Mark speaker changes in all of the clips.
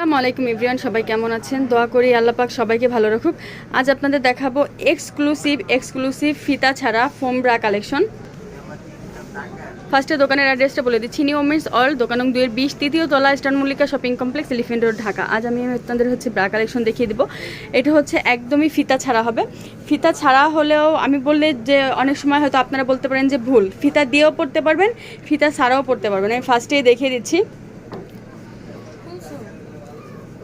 Speaker 1: আসসালামু আলাইকুম ইব্রিয়ান সবাই কেমন আছেন? দোয়া করি আল্লাহ পাক সবাইকে ভালো রাখুক। আজ আপনাদের দেখাবো এক্সক্লুসিভ এক্সক্লুসিভ ফিতা ছাড়া ফোম ব্রা কালেকশন ফার্স্টে দোকানের অ্যাড্রেসটা বলে দিচ্ছি নিউ ওমেন্স অল দোকান দুইয়ের বিশ, তৃতীয় তলা star Mallika shopping complex elephant road Dhaka. আজ আমি আপনাদের হচ্ছে ব্রা কালেকশন দেখিয়ে দিব। এটা হচ্ছে একদমই ফিতা ছাড়া হবে। ফিতা ছাড়া হলেও আমি বললে যে অনেক সময় হয়তো আপনারা বলতে পারেন যে ভুল। ফিতা দিয়েও পড়তে পারবেন, ফিতা ছাড়াও পড়তে পারবেন। আমি ফার্স্টেই দেখিয়ে দিচ্ছি।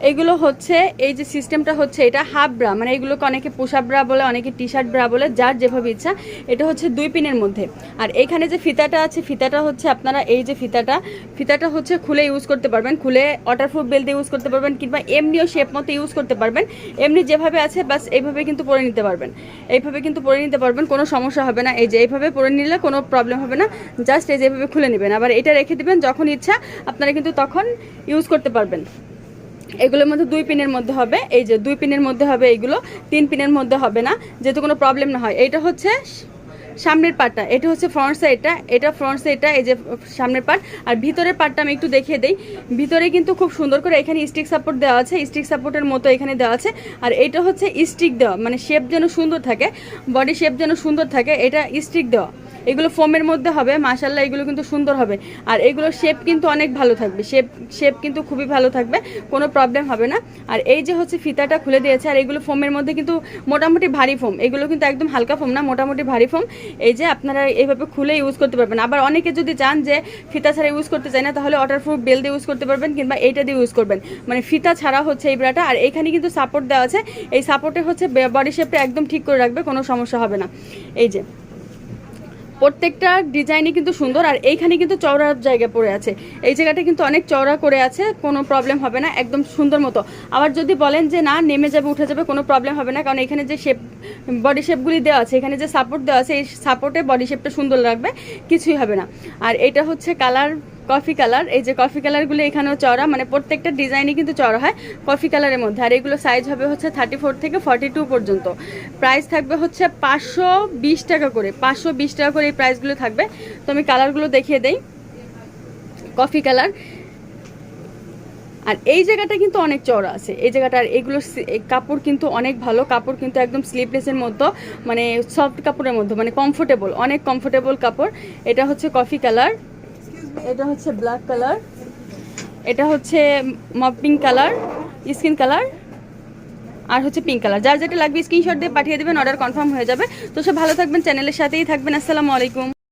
Speaker 1: এগুলো হচ্ছে, এই যে সিস্টেমটা হচ্ছে, এটা হাফ ব্রা মানে এগুলোকে অনেকে পোশাক ব্রা বলে, অনেকে টি শার্ট ব্রা বলে, যার যেভাবে ইচ্ছা, এটা হচ্ছে দুই পিনের মধ্যে। আর এখানে যে ফিতাটা আছে, ফিতাটা হচ্ছে আপনারা এই যে ফিতাটা ফিতাটা হচ্ছে খুলে ইউজ করতে পারবেন, খুলে ওয়াটারপ্রুফ বেল দিয়ে ইউজ করতে পারবেন, কিংবা এমনিও শেপ মতো ইউজ করতে পারবেন। এমনি যেভাবে আছে বাস এইভাবে কিন্তু পরে নিতে পারবেন। এইভাবে কিন্তু পরে নিতে পারবেন, কোনো সমস্যা হবে না। এই যে এইভাবে পরে নিলে কোনো প্রবলেম হবে না জাস্ট এই যে এইভাবে খুলে নেবেন। আবার এটা রেখে দেবেন, যখন ইচ্ছা, আপনারা কিন্তু তখন ইউজ করতে পারবেন। এগুলোর মধ্যে দুই পিনের মধ্যে হবে। এই যে দুই পিনের মধ্যে হবে এইগুলো তিন পিনের মধ্যে হবে না, যেহেতু কোনো প্রবলেম না হয়। এইটা হচ্ছে সামনের পার্টটা এটা হচ্ছে ফ্রন্ট সাইডটা এটা ফ্রন্ট সাইডটা এই যে সামনের পার্ট আর ভিতরের পার্টটা আমি একটু দেখিয়ে দিই। ভিতরে কিন্তু খুব সুন্দর করে এখানে স্টিক সাপোর্ট দেওয়া আছে স্টিক সাপোর্টের মতো এখানে দেওয়া আছে। আর এটা হচ্ছে স্টিক দেওয়া মানে শেপ যেন সুন্দর থাকে বডি শেপ যেন সুন্দর থাকে, এটা স্টিক দেওয়া। এগুলো ফোমের মধ্যে হবে মাশাল্লাহ এগুলো কিন্তু সুন্দর হবে। আর এগুলোর শেপ কিন্তু অনেক ভালো থাকবে। শেপ শেপ কিন্তু খুবই ভালো থাকবে, কোনো প্রবলেম হবে না। আর এই যে হচ্ছে ফিতাটা খুলে দিয়েছে, আর এগুলো ফোমের মধ্যে কিন্তু মোটামুটি ভারী ফোম এগুলো কিন্তু একদম হালকা ফোম না, মোটামুটি ভারী ফোম এই যে আপনারা এইভাবে খুলে ইউজ করতে পারবেন। আবার অনেকে যদি চান যে ফিতা ছাড়া ইউজ করতে চায় না, তাহলে ওয়াটারপ্রুফ বেল দিয়ে ইউজ করতে পারবেন কিংবা এইটা দিয়ে ইউজ করবেন। মানে ফিতা ছাড়া হচ্ছে এই ব্রাটা। আর এখানে কিন্তু সাপোর্ট দেওয়া আছে। এই সাপোর্টে হচ্ছে বডি শেপটা একদম ঠিক করে রাখবে, কোনো সমস্যা হবে না। এই যে প্রত্যেকটা ডিজাইনই কিন্তু সুন্দর, আর এইখানে কিন্তু চওড়া জায়গা পড়ে আছে। এই জায়গাটা কিন্তু অনেক চওড়া করে আছে, কোনো প্রবলেম হবে না, একদম সুন্দর মতো। আবার যদি বলেন যে না, নেমে যাবে, উঠে যাবে, কোনো প্রবলেম হবে না, কারণ এখানে যে শেপ বডি শেপগুলি দেওয়া আছে, এখানে যে সাপোর্ট দেওয়া আছে, এই সাপোর্টে বডি শেপটা সুন্দর লাগবে, কিছুই হবে না। আর এটা হচ্ছে কালার কফি কালার, এই যে কফি কালারগুলো এখানেও চড়া মানে প্রত্যেকটা ডিজাইনই কিন্তু চড়া হয় কফি কালারের মধ্যে। আর এগুলো সাইজ হবে হচ্ছে থার্টি ফোর থেকে ফর্টি টু পর্যন্ত। প্রাইস থাকবে হচ্ছে পাঁচশো বিশ টাকা করে, পাঁচশো বিশ টাকা করে এই প্রাইসগুলো থাকবে। তো আমি কালারগুলো দেখিয়ে দেই। Coffee colour. আর এই জায়গাটা কিন্তু অনেক চওড়া আছে। এই জায়গাটা আর এগুলো কাপড় কিন্তু অনেক ভালো, কাপড় কিন্তু একদম স্লিপলেসের মতো মানে সফট কাপড়ের মধ্যে মানে কমফোর্টেবল অনেক কমফোর্টেবল কাপড়। এটা হচ্ছে কফি কালার। এটা হচ্ছে ব্ল্যাক কালার এটা হচ্ছে মপ পিঙ্ক কালার স্কিন কালার আর হচ্ছে পিঙ্ক কালার যার যেটা লাগবে স্ক্রিনশট দিয়ে পাঠিয়ে দেবেন অর্ডার কনফার্ম হয়ে যাবে। তো সব ভালো থাকবেন চ্যানেলের সাথেই থাকবেন। আসসালামু আলাইকুম।